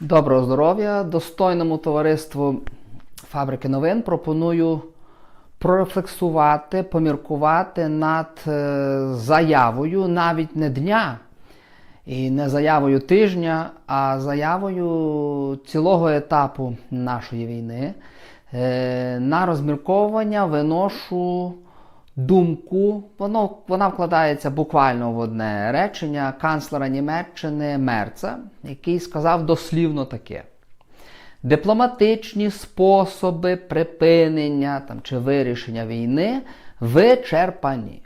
Доброго здоров'я! Достойному товариству Фабрики новин пропоную прорефлексувати, поміркувати над е, заявою навіть не дня і не заявою тижня, а заявою цілого етапу нашої війни. Е, На розмірковування виношу думку, воно, вона вкладається буквально в одне речення канцлера Німеччини Мерца, який сказав дослівно таке. Дипломатичні способи припинення там, чи вирішення війни вичерпані.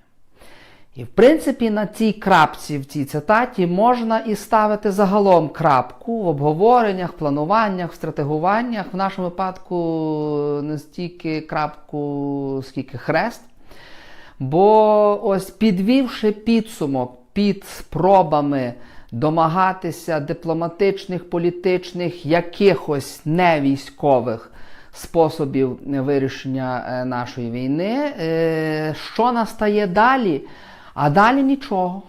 І в принципі на цій крапці, в цій цитаті, можна і ставити загалом крапку в обговореннях, плануваннях, в стратегуваннях. В нашому випадку не стільки крапку, скільки хрест. Бо ось підвівши підсумок під спробами домагатися дипломатичних, політичних, якихось невійськових способів вирішення е, нашої війни, е, що настає далі? А далі нічого.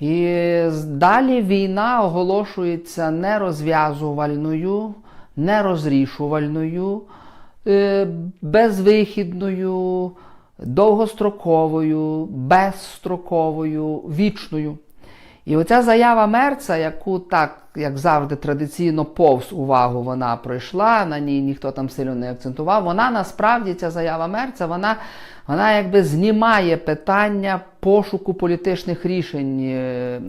І далі війна оголошується нерозв'язувальною, нерозрішувальною, е, безвихідною, довгостроковою, безстроковою, вічною. І оця заява Мерца, яку так, як завжди, традиційно повз увагу вона пройшла, на ній ніхто там сильно не акцентував. Вона насправді ця заява Мерца, вона, вона якби знімає питання пошуку політичних рішень е,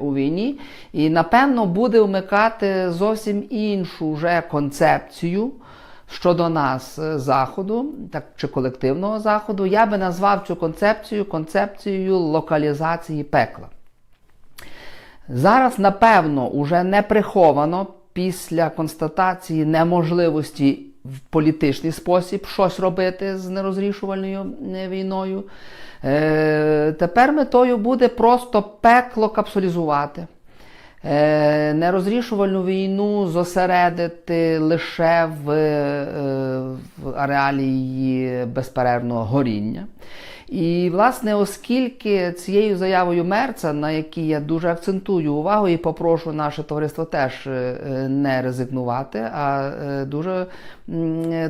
у війні, і напевно буде вмикати зовсім іншу вже концепцію. Щодо нас е, заходу, так чи колективного заходу, я би назвав цю концепцію концепцією локалізації пекла. Зараз, напевно, уже не приховано після констатації неможливості в політичний спосіб щось робити з нерозрішувальною е, війною. Е, тепер метою буде просто пекло капсулізувати. Е, Нерозрішувальну війну зосередити лише в, е, в ареалі її безперервного горіння. І, власне, оскільки цією заявою Мерца, на якій я дуже акцентую увагу і попрошу наше товариство теж е, не ризикнувати, а дуже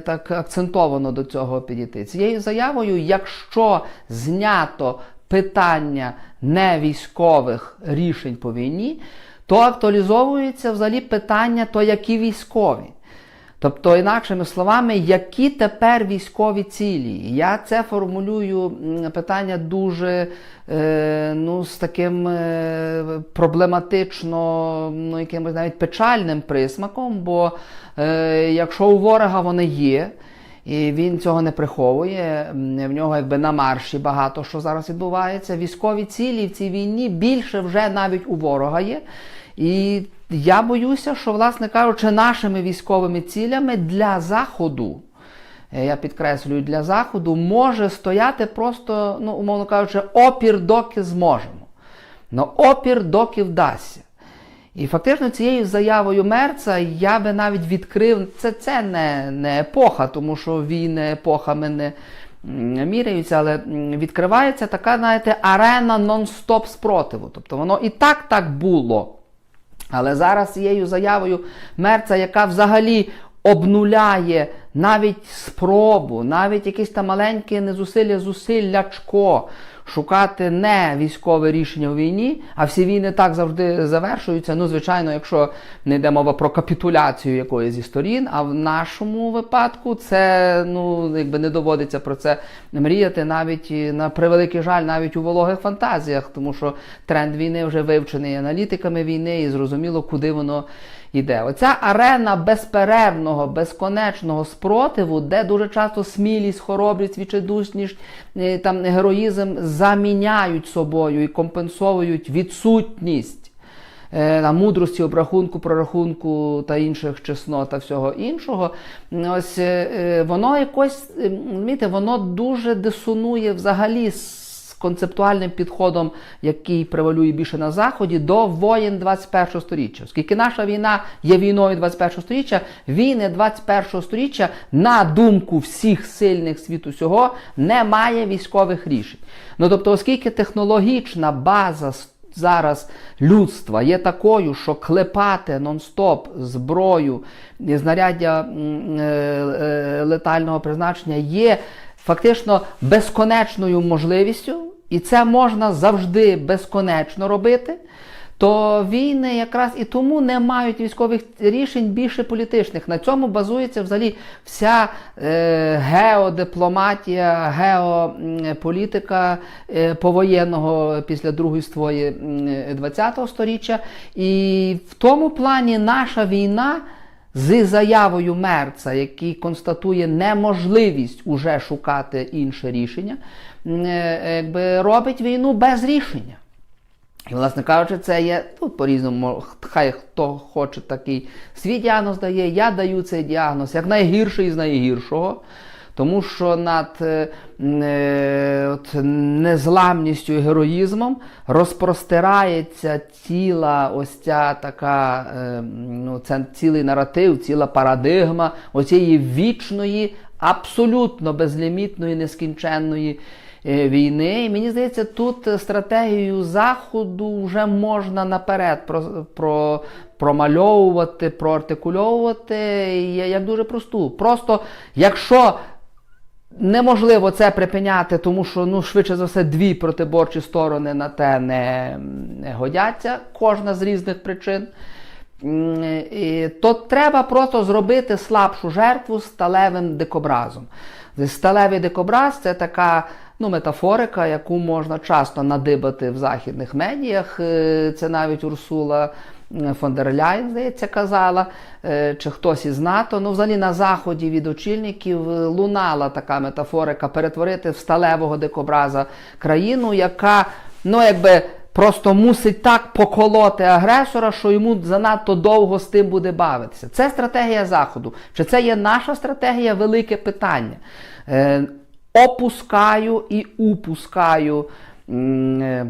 так акцентовано до цього підійти. Цією заявою, якщо знято питання невійськових рішень по війні, то актуалізовується взагалі питання, то які військові. Тобто, інакшими словами, які тепер військові цілі? Я це формулюю питання дуже е, ну, з таким е, проблематично, ну, якимось навіть печальним присмаком, бо е, якщо у ворога вони є, і він цього не приховує. В нього якби на марші багато що зараз відбувається. Військові цілі в цій війні більше вже навіть у ворога є. І я боюся, що, власне кажучи, нашими військовими цілями для Заходу, е, я підкреслюю, для Заходу може стояти просто, ну, умовно кажучи, опір, доки зможемо. Но опір доки вдасться. І фактично цією заявою Мерца я би навіть відкрив, це, це не, не епоха, тому що війни епохами не міряються, але відкривається така, знаєте, арена нон-стоп спротиву. Тобто воно і так так було. Але зараз цією заявою Мерца, яка взагалі обнуляє навіть спробу, навіть якісь там маленькі незусилля зусиллячко шукати не військове рішення у війні, а всі війни так завжди завершуються. Ну, звичайно, якщо не йде мова про капітуляцію якоїсь зі сторін, а в нашому випадку це ну, якби не доводиться про це мріяти навіть на превеликий жаль, навіть у вологих фантазіях, тому що тренд війни вже вивчений аналітиками війни, і зрозуміло, куди воно йде. Оця арена безперервного, безконечного спротиву, де дуже часто смілість, хоробрість, відчайдушність, е, там героїзм заміняють собою і компенсовують відсутність е, на мудрості, обрахунку, прорахунку та інших чеснот та всього іншого. Ось е, воно якось, розумієте, воно дуже дисонує взагалі з концептуальним підходом, який превалює більше на Заході, до воєн 21 століття. Оскільки наша війна є війною 21 століття, війни 21 століття, на думку всіх сильних світу сього, не має військових рішень. Ну тобто, оскільки технологічна база зараз людства є такою, що клепати нон-стоп зброю, знаряддя е, е, летального призначення є фактично безконечною можливістю, і це можна завжди безконечно робити. То війни якраз і тому не мають військових рішень більше політичних. На цьому базується взагалі вся е, геодипломатія, геополітика е, повоєнного після Другої ствої ХХ століття. І в тому плані наша війна з заявою Мерца, який констатує неможливість уже шукати інше рішення, якби робить війну без рішення. І, власне кажучи, це є тут по-різному, хай хто хоче такий свій діагноз дає, я даю цей діагноз як найгірший з найгіршого. Тому що над е, е, от, незламністю і героїзмом розпростирається ціла ось ця така, е, ну, це цілий наратив, ціла парадигма оцієї вічної, абсолютно безлімітної, нескінченної е, війни. І мені здається, тут стратегію Заходу вже можна наперед про, про, промальовувати, проартикульовувати як дуже просту. Просто якщо неможливо це припиняти, тому що ну, швидше за все дві протиборчі сторони на те не, не годяться, кожна з різних причин. То треба просто зробити слабшу жертву сталевим дикобразом. Сталевий дикобраз це така ну, метафорика, яку можна часто надибати в західних медіях. Е, Це навіть Урсула фон дер Ляйн, здається, казала, е, чи хтось із НАТО. Ну, взагалі на заході від очільників е, лунала така метафорика перетворити в сталевого дикобраза країну, яка, ну, якби. Просто мусить так поколоти агресора, що йому занадто довго з тим буде бавитися. Це стратегія Заходу. Чи це є наша стратегія? Велике питання. Опускаю і упускаю е,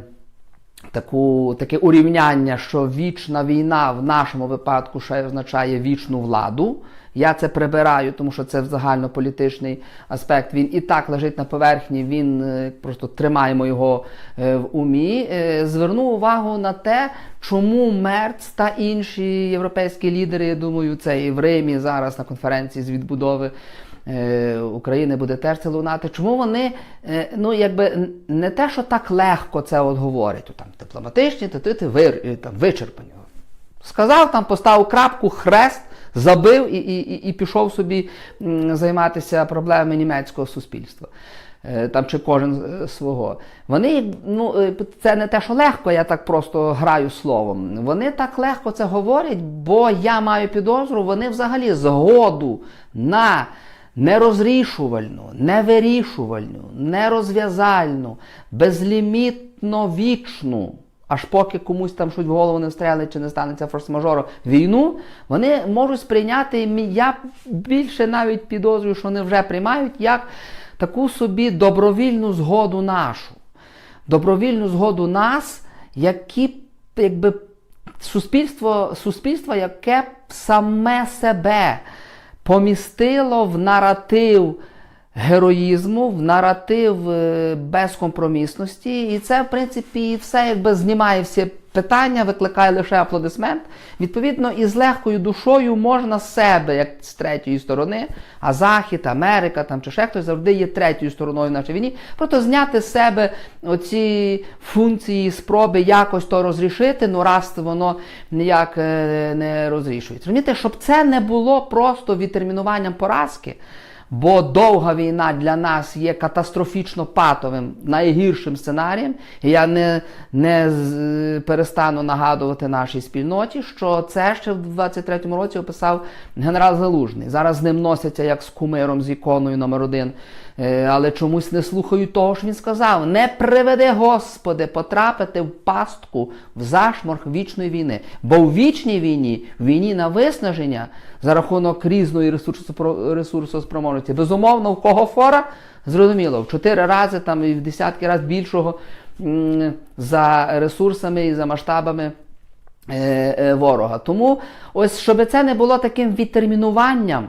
таку, таке урівняння, що вічна війна в нашому випадку ще означає вічну владу. Я це прибираю, тому що це загальнополітичний аспект. Він і так лежить на поверхні, він е, просто тримаємо його е, в умі. Зверну увагу на те, чому Мерц та інші європейські лідери, я думаю, це і в Римі зараз на конференції з відбудови. Е, України буде теж це лунати. Чому вони е, ну якби не те, що так легко це от говорять, там дипломатичні, то ти е, там вичерпані. Сказав там, поставив крапку, хрест, забив і, і, і, пішов собі займатися проблемами німецького суспільства. Там чи кожен свого. Вони, ну, це не те, що легко, я так просто граю словом. Вони так легко це говорять, бо я маю підозру, вони взагалі згоду на нерозрішувальну, невирішувальну, нерозв'язальну, безлімітно вічну, аж поки комусь там щось в голову не встрелить чи не станеться форс-мажору війну, вони можуть сприйняти, я більше навіть підозрюю, що вони вже приймають як таку собі добровільну згоду нашу. Добровільну згоду нас, які якби суспільство, суспільство, яке саме себе помістило в наратив героїзму, в наратив е, безкомпромісності. І це, в принципі, все якби знімає всі питання, викликає лише аплодисмент. Відповідно, і з легкою душою можна себе, як з третьої сторони, а Захід, Америка там, чи ще хтось завжди є третьою стороною в війні, просто зняти з себе оці функції, спроби якось то розрішити, ну раз воно ніяк е, не розрішується. Розумієте, щоб це не було просто відтермінуванням поразки. Бо довга війна для нас є катастрофічно патовим, найгіршим сценарієм. Я не, не перестану нагадувати нашій спільноті, що це ще в 23-му році описав генерал Залужний. Зараз з ним носяться як з кумиром, з іконою номер один. Е, Але чомусь не слухають того, що він сказав. Не приведи, Господи, потрапити в пастку, в зашморг вічної війни. Бо в вічній війні, в війні на виснаження за рахунок різної ресурсоспроможності, безумовно, в кого фора, зрозуміло, в чотири рази там і в десятки разів більшого за ресурсами і за масштабами е, е, ворога. Тому ось щоб це не було таким відтермінуванням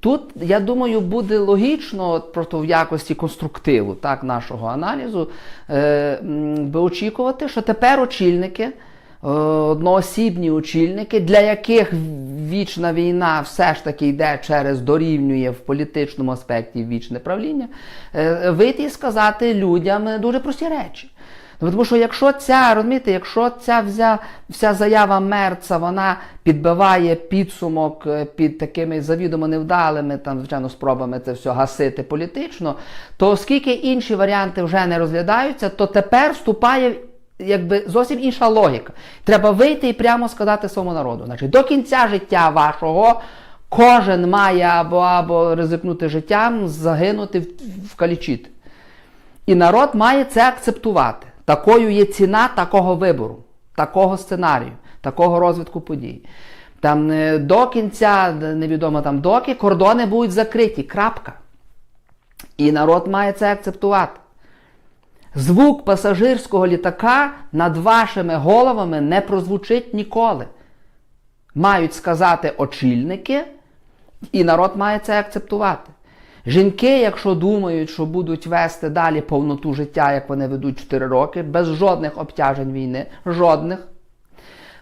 Тут, я думаю, буде логічно, просто в якості конструктиву так, нашого аналізу, е, би очікувати, що тепер очільники, е, одноосібні очільники, для яких вічна війна все ж таки йде через дорівнює в політичному аспекті вічне правління, е, вийти і сказати людям е, дуже прості речі. Ну, Тому що якщо ця, розумієте, якщо ця вся, вся заява Мерца, вона підбиває підсумок е, під такими завідомо невдалими, там, звичайно, спробами це все гасити політично, то оскільки інші варіанти вже не розглядаються, то тепер вступає якби зовсім інша логіка. Треба вийти і прямо сказати своєму народу. Значить, до кінця життя вашого кожен має або, або ризикнути життям, загинути, вкалічити. І народ має це акцептувати. Такою є ціна такого вибору, такого сценарію, такого розвитку подій. Там е, до кінця, невідомо там доки, кордони будуть закриті. Крапка. І народ має це акцептувати. Звук пасажирського літака над вашими головами не прозвучить ніколи. Мають сказати очільники, і народ має це акцептувати. Жінки, якщо думають, що будуть вести далі повноту життя, як вони ведуть 4 роки, без жодних обтяжень війни, жодних,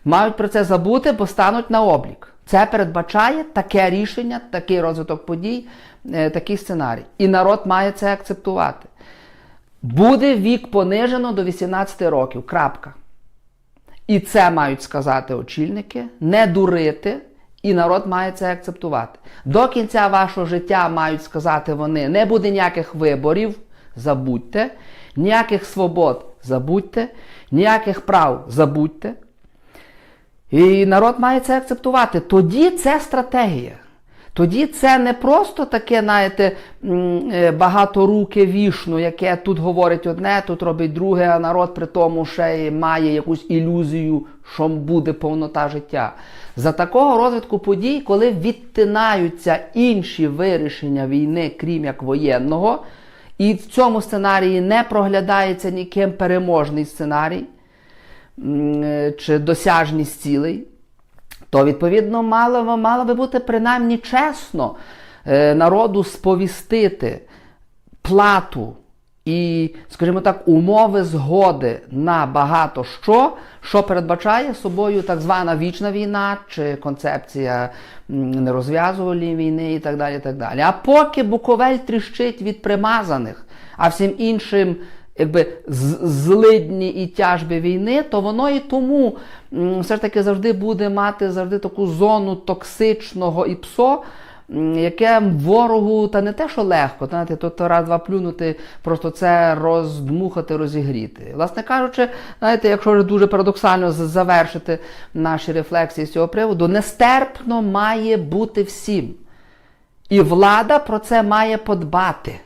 мають про це забути, бо стануть на облік. Це передбачає таке рішення, такий розвиток подій, е, такий сценарій. І народ має це акцептувати. Буде вік понижено до 18 років. Крапка. І це мають сказати очільники, не дурити, і народ має це акцептувати. До кінця вашого життя мають сказати вони: не буде ніяких виборів, забудьте, ніяких свобод забудьте, ніяких прав забудьте. І народ має це акцептувати. Тоді це стратегія. Тоді це не просто таке, знаєте, е, багаторуке вішну, яке тут говорить одне, тут робить друге, а народ при тому ще й має якусь ілюзію, що буде повнота життя. За такого розвитку подій, коли відтинаються інші вирішення війни, крім як воєнного, і в цьому сценарії не проглядається ніким переможний сценарій е, чи досяжність цілей, то відповідно мало, мало би бути принаймні чесно е, народу сповістити плату і, скажімо так, умови згоди на багато що, що передбачає собою так звана вічна війна чи концепція нерозв'язувальної війни і так далі. і так далі. А поки Буковель тріщить від примазаних, а всім іншим якби злидні і тяжби війни, то воно і тому все ж таки завжди буде мати завжди таку зону токсичного і псо, яке ворогу, та не те, що легко, знаєте, то, то раз-два плюнути, просто це роздмухати, розігріти. Власне кажучи, знаєте, якщо вже дуже парадоксально завершити наші рефлексії з цього приводу, нестерпно має бути всім. І влада про це має подбати.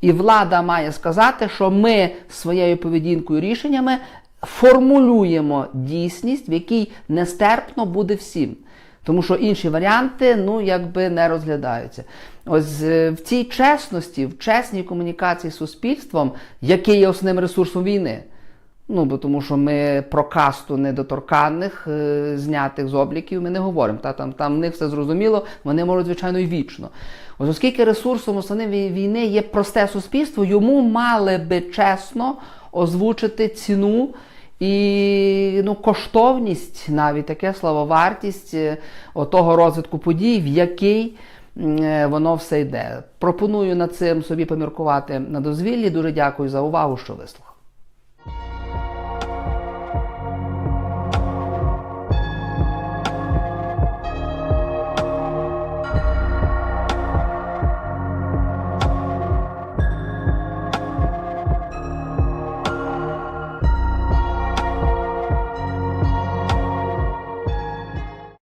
І влада має сказати, що ми своєю поведінкою рішеннями формулюємо дійсність, в якій нестерпно буде всім. Тому що інші варіанти ну, якби не розглядаються. Ось е, в цій чесності, в чесній комунікації з суспільством, який є основним ресурсом війни. Ну, бо тому що ми про касту недоторканних, е, знятих з обліків, ми не говоримо. Та, там, там в них все зрозуміло, вони можуть, звичайно, і вічно. Ось оскільки ресурсом основним війни є просте суспільство, йому мали би чесно озвучити ціну і ну, коштовність, навіть таке слово, вартість е, розвитку подій, в який е, воно все йде. Пропоную над цим собі поміркувати на дозвіллі. Дуже дякую за увагу, що вислухали.